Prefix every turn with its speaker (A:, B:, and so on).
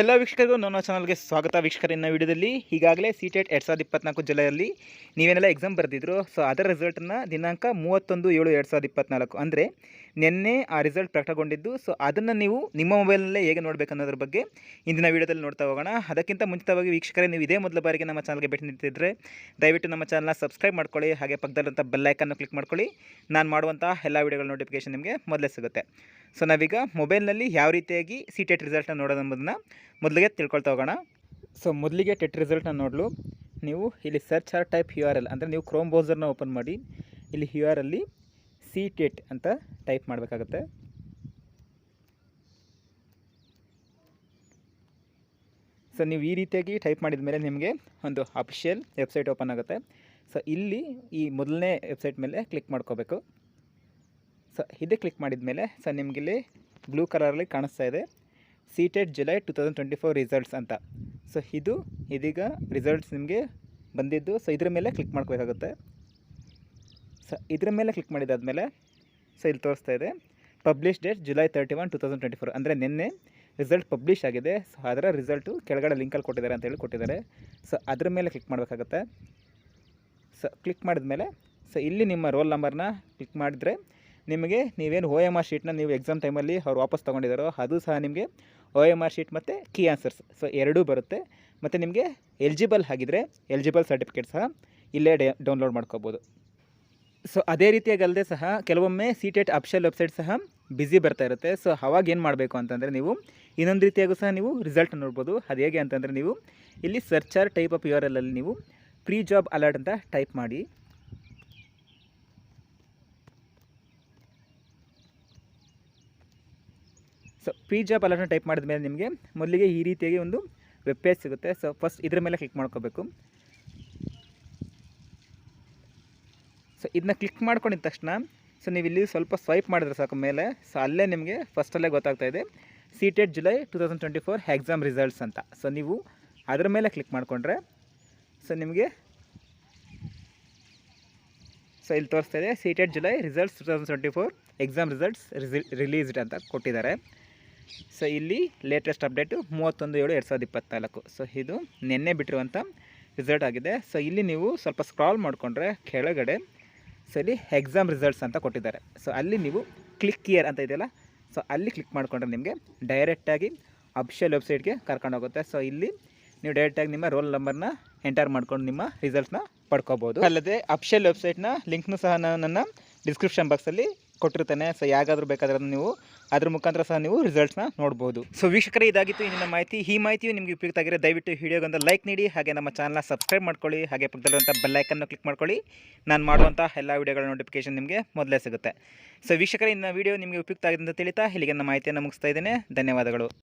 A: ಎಲ್ಲ ವೀಕ್ಷಕರಿಗೂ ನನ್ನ ಚಾನಲ್ಗೆ ಸ್ವಾಗತ ವೀಕ್ಷಕರಿನ ವಿಡಿಯೋದಲ್ಲಿ. ಈಗಾಗಲೇ ಸಿ ಟೆಟ್ ಎರಡು ಸಾವಿರದ ಇಪ್ಪತ್ನಾಲ್ಕು ಜುಲೈಯಲ್ಲಿ ನೀವೇನೆಲ್ಲ ಎಕ್ಸಾಮ್ ಬರೆದಿದ್ರು ಸೊ ಅದರ ರಿಸಲ್ಟನ್ನು ದಿನಾಂಕ ಮೂವತ್ತೊಂದು ಏಳು ಎರಡು ಸಾವಿರದ ಇಪ್ಪತ್ನಾಲ್ಕು. ಅಂದರೆ ನಿನ್ನೆ ಆ ರಿಸಲ್ಟ್ ಪ್ರಕಟಗೊಂಡಿದ್ದು ಸೊ ಅದನ್ನು ನೀವು ನಿಮ್ಮ ಮೊಬೈಲ್ನಲ್ಲೇ ಹೇಗೆ ನೋಡಬೇಕು ಅನ್ನೋದ್ರ ಬಗ್ಗೆ ಇಂದಿನ ವಿಡಿಯೋದಲ್ಲಿ ನೋಡ್ತಾ ಹೋಗೋಣ. ಅದಕ್ಕಿಂತ ಮುಂಚಿತವಾಗಿ ವೀಕ್ಷಕರೇ, ನೀವು ಇದೇ ಮೊದಲ ಬಾರಿಗೆ ನಮ್ಮ ಚಾನಲ್ಗೆ ಭೇಟಿ ನೀಡ್ತಿದ್ರೆ, ದಯವಿಟ್ಟು ನಮ್ಮ ಚಾನಲ್ನ ಸಬ್ಸ್ಕ್ರೈಬ್ ಮಾಡ್ಕೊಳ್ಳಿ, ಹಾಗೆ ಪಕ್ಕದಲ್ಲಿರುವಂಥ ಬೆಲ್ಲೈಕನ್ನು ಕ್ಲಿಕ್ ಮಾಡ್ಕೊಳ್ಳಿ. ನಾನು ಮಾಡುವಂಥ ಎಲ್ಲ ವಿಡಿಯೋಗಳ ನೋಟಿಫಿಕೇಶನ್ ನಿಮಗೆ ಮೊದಲೇ ಸಿಗುತ್ತೆ. ಸೊ ನಾವೀಗ ಮೊಬೈಲ್ನಲ್ಲಿ ಯಾವ ರೀತಿಯಾಗಿ ಸಿ ಟೆಟ್ ರಿಸಲ್ಟ್ನ ನೋಡೋದು ಎಂಬುದನ್ನು ಮೊದಲಿಗೆ ತಿಳ್ಕೊಳ್ತಾ ಹೋಗೋಣ. ಸೊ ಮೊದಲಿಗೆ ಟೆಟ್ ರಿಸಲ್ಟನ್ನು ನೋಡಲು. ನೀವು ಇಲ್ಲಿ search or type U R L ಅಂದರೆ ನೀವು ಕ್ರೋಮ್ ಬ್ರೌಸರ್ನ ಓಪನ್ ಮಾಡಿ, ಇಲ್ಲಿ ಯು ಆರ್ ಅಲ್ಲಿ ಸಿ ಟೆಟ್ ಅಂತ ಟೈಪ್ ಮಾಡಬೇಕಾಗುತ್ತೆ. ಸೊ ನೀವು ಈ ರೀತಿಯಾಗಿ ಟೈಪ್ ಮಾಡಿದ ಮೇಲೆ ನಿಮಗೆ ಒಂದು ಅಫಿಷಿಯಲ್ ವೆಬ್ಸೈಟ್ ಓಪನ್ ಆಗುತ್ತೆ. ಸೊ ಇಲ್ಲಿ ಈ ಮೊದಲನೇ ವೆಬ್ಸೈಟ್ ಮೇಲೆ ಕ್ಲಿಕ್ ಮಾಡ್ಕೋಬೇಕು. ಸೊ ಇದೇ ಕ್ಲಿಕ್ ಮಾಡಿದ ಮೇಲೆ ಸೊ ನಿಮಗಿಲ್ಲಿ ಬ್ಲೂ ಕಲರಲ್ಲಿ ಕಾಣಿಸ್ತಾ ಇದೆ. CTET July two thousand twenty four results ಅಂತ. ಸೊ ಇದು ಇದೀಗ ರಿಸಲ್ಟ್ಸ್ ನಿಮಗೆ ಬಂದಿದ್ದು. ಸೊ ಇದ್ರ ಮೇಲೆ ಕ್ಲಿಕ್ ಮಾಡ್ಕೋಬೇಕಾಗುತ್ತೆ. ಸೊ ಇದ್ರ ಮೇಲೆ ಕ್ಲಿಕ್ ಮಾಡಿದಾದಮೇಲೆ ಸೊ ಇಲ್ಲಿ ತೋರಿಸ್ತಾ ಇದೆ. Publish date July thirty one two thousand twenty four ಅಂದರೆ ನಿನ್ನೆ ರಿಸಲ್ಟ್ ಪಬ್ಲಿಷ್ ಆಗಿದೆ. ಸೊ ಅದರ ರಿಸಲ್ಟು ಕೆಳಗಡೆ ಲಿಂಕಲ್ಲಿ ಕೊಟ್ಟಿದ್ದಾರೆ ಅಂತೇಳಿ ಕೊಟ್ಟಿದ್ದಾರೆ. ಸೊ ಅದ್ರ ಮೇಲೆ ಕ್ಲಿಕ್ ಮಾಡಬೇಕಾಗುತ್ತೆ. ಸೊ ಕ್ಲಿಕ್ ಮಾಡಿದ ಮೇಲೆ ಸೊ ಇಲ್ಲಿ ನಿಮ್ಮ ರೋಲ್ ನಂಬರ್ನ ಕ್ಲಿಕ್ ಮಾಡಿದರೆ ನಿಮಗೆ ನೀವೇನು ಓ ಎಂ ಆರ್ ಶೀಟ್ನ ನೀವು ಎಕ್ಸಾಮ್ ಟೈಮಲ್ಲಿ ಅವ್ರು ವಾಪಸ್ ತೊಗೊಂಡಿದ್ದಾರೋ ಅದು ಸಹ ನಿಮಗೆ ಓ ಎಂ ಆರ್ ಶೀಟ್ ಮತ್ತು ಕೀ ಆನ್ಸರ್ಸ್ ಸೊ ಎರಡೂ ಬರುತ್ತೆ. ಮತ್ತು ನಿಮಗೆ ಎಲಿಜಿಬಲ್ ಆಗಿದ್ದರೆ ಎಲಿಜಿಬಲ್ ಸರ್ಟಿಫಿಕೇಟ್ ಸಹ ಇಲ್ಲೇ ಡೇ ಡೌನ್ಲೋಡ್ ಮಾಡ್ಕೋಬೋದು. ಸೊ ಅದೇ ರೀತಿಯಾಗಲ್ಲದೆ ಸಹ ಕೆಲವೊಮ್ಮೆ ಸಿ ಟೆಟ್ ಅಫಿಷಿಯಲ್ ವೆಬ್ಸೈಟ್ ಸಹ ಬ್ಯುಸಿ ಬರ್ತಾ ಇರುತ್ತೆ. ಸೊ ಅವಾಗ ಏನು ಮಾಡಬೇಕು ಅಂತಂದರೆ ನೀವು ಇನ್ನೊಂದು ರೀತಿಯಾಗೂ ಸಹ ನೀವು ರಿಸಲ್ಟ್ ನೋಡ್ಬೋದು. ಅದು ಹೇಗೆ ಅಂತಂದರೆ ನೀವು ಇಲ್ಲಿ search or type of U R ಅಲ್ಲಿ ನೀವು ಪ್ರೀ ಜಾಬ್ ಅಲರ್ಟ್ ಅಂತ ಟೈಪ್ ಮಾಡಿ. ಸೊ ಪಿ ಜಾಬ್ ಅಲರ್ಟ್ನ ಟೈಪ್ ಮಾಡಿದ ಮೇಲೆ ನಿಮಗೆ ಮೊದಲಿಗೆ ಈ ರೀತಿಯಾಗಿ ಒಂದು ವೆಬ್ ಪೇಜ್ ಸಿಗುತ್ತೆ. ಸೊ ಫಸ್ಟ್ ಇದ್ರ ಮೇಲೆ ಕ್ಲಿಕ್ ಮಾಡ್ಕೋಬೇಕು. ಸೊ ಇದನ್ನ ಕ್ಲಿಕ್ ಮಾಡ್ಕೊಂಡಿದ ತಕ್ಷಣ ಸೊ ನೀವು ಇಲ್ಲಿ ಸ್ವಲ್ಪ ಸ್ವೈಪ್ ಮಾಡಿದ್ರೆ ಸಾಕು ಮೇಲೆ. ಸೊ ಅಲ್ಲೇ ನಿಮಗೆ ಫಸ್ಟಲ್ಲೇ ಗೊತ್ತಾಗ್ತಾ ಇದೆ. CTET July two thousand twenty four exam results ಅಂತ. ಸೊ ನೀವು ಅದರ ಮೇಲೆ ಕ್ಲಿಕ್ ಮಾಡಿಕೊಂಡ್ರೆ ಸೊ ನಿಮಗೆ ಸೊ ಇಲ್ಲಿ ತೋರಿಸ್ತಾ ಇದೆ CTET July results two thousand twenty four exam results released ಅಂತ ಕೊಟ್ಟಿದ್ದಾರೆ. ಸೊ ಇಲ್ಲಿ ಲೇಟೆಸ್ಟ್ ಅಪ್ಡೇಟು ಮೂವತ್ತೊಂದು ಏಳು ಎರಡು ಸಾವಿರದ ಇಪ್ಪತ್ತ್ನಾಲ್ಕು ಸೊ ಇದು ನಿನ್ನೆ ಬಿಟ್ಟಿರುವಂಥ ರಿಸಲ್ಟ್ ಆಗಿದೆ. ಸೊ ಇಲ್ಲಿ ನೀವು ಸ್ವಲ್ಪ ಸ್ಕ್ರಾಲ್ ಮಾಡಿಕೊಂಡ್ರೆ ಕೆಳಗಡೆ ಸೊ ಎಕ್ಸಾಮ್ ರಿಸಲ್ಟ್ಸ್ ಅಂತ ಕೊಟ್ಟಿದ್ದಾರೆ. ಸೊ ಅಲ್ಲಿ ನೀವು ಕ್ಲಿಕ್ ಇಯರ್ ಅಂತ ಇದೆಯಲ್ಲ? ಸೊ ಅಲ್ಲಿ ಕ್ಲಿಕ್ ಮಾಡಿಕೊಂಡ್ರೆ ನಿಮಗೆ ಡೈರೆಕ್ಟಾಗಿ ಅಫಿಷಿಯಲ್ ವೆಬ್ಸೈಟ್ಗೆ ಕರ್ಕೊಂಡು ಹೋಗುತ್ತೆ. ಸೊ ಇಲ್ಲಿ ನೀವು ಡೈರೆಕ್ಟಾಗಿ ನಿಮ್ಮ ರೋಲ್ ನಂಬರ್ನ ಎಂಟರ್ ಮಾಡ್ಕೊಂಡು ನಿಮ್ಮ ರಿಸಲ್ಟ್ಸ್ನ ಪಡ್ಕೋಬೋದು. ಅಲ್ಲದೆ ಅಫಿಷಿಯಲ್ ವೆಬ್ಸೈಟ್ನ ಲಿಂಕ್ನೂ ಸಹ ನಾನು ನನ್ನ ಡಿಸ್ಕ್ರಿಪ್ಷನ್ ಬಾಕ್ಸಲ್ಲಿ ಕೊಟ್ಟಿರ್ತೇನೆ. ಸೊ ಯಾಗಾದರೂ ಬೇಕಾದ್ರೆ ನೀವು ಅದ್ರ ಮುಖಾಂತರ ಸಹ ನೀವು ರಿಸಲ್ಟ್ಸ್ನ ನೋಡ್ಬೋದು. ಸೊ ವೀಕ್ಷಕರೇ, ಇದಾಗಿತ್ತು ಇಂದಿನ ಮಾಹಿತಿ. ಈ ಮಾಹಿತಿಯು ನಿಮಗೆ ಉಪಯುಕ್ತ ಆಗಿದೆ ದಯವಿಟ್ಟು ವಿಡಿಯೋಗೊಂದು ಲೈಕ್ ನೀಡಿ. ಹಾಗೆ ನಮ್ಮ ಚಾನಲ್ನ ಸಬ್ಸ್ಕ್ರೈಬ್ ಮಾಡ್ಕೊಳ್ಳಿ. ಹಾಗೆ ಪಕ್ಕದಲ್ಲಿರುವಂಥ ಬೆಲ್ಲೈಕನ್ನು ಕ್ಲಿಕ್ ಮಾಡ್ಕೊಳ್ಳಿ. ನಾನು ಮಾಡುವಂಥ ಎಲ್ಲ ವಿಡಿಯೋಗಳ ನೋಟಿಫಿಕೇಶನ್ ನಿಮಗೆ ಮೊದಲೇ ಸಿಗುತ್ತೆ. ಸೊ ವೀಕ್ಷಕರೇ, ಇನ್ನ ವಿಡಿಯೋ ನಿಮಗೆ ಉಪಯುಕ್ತ ಆಗಿದೆ ಅಂತ ತಿಳಿತಾ ಇಲ್ಲಿಗೆ ನನ್ನ ಮಾಹಿತಿಯನ್ನು ಮುಗಿಸ್ತಾ ಇದ್ದೇನೆ. ಧನ್ಯವಾದಗಳು.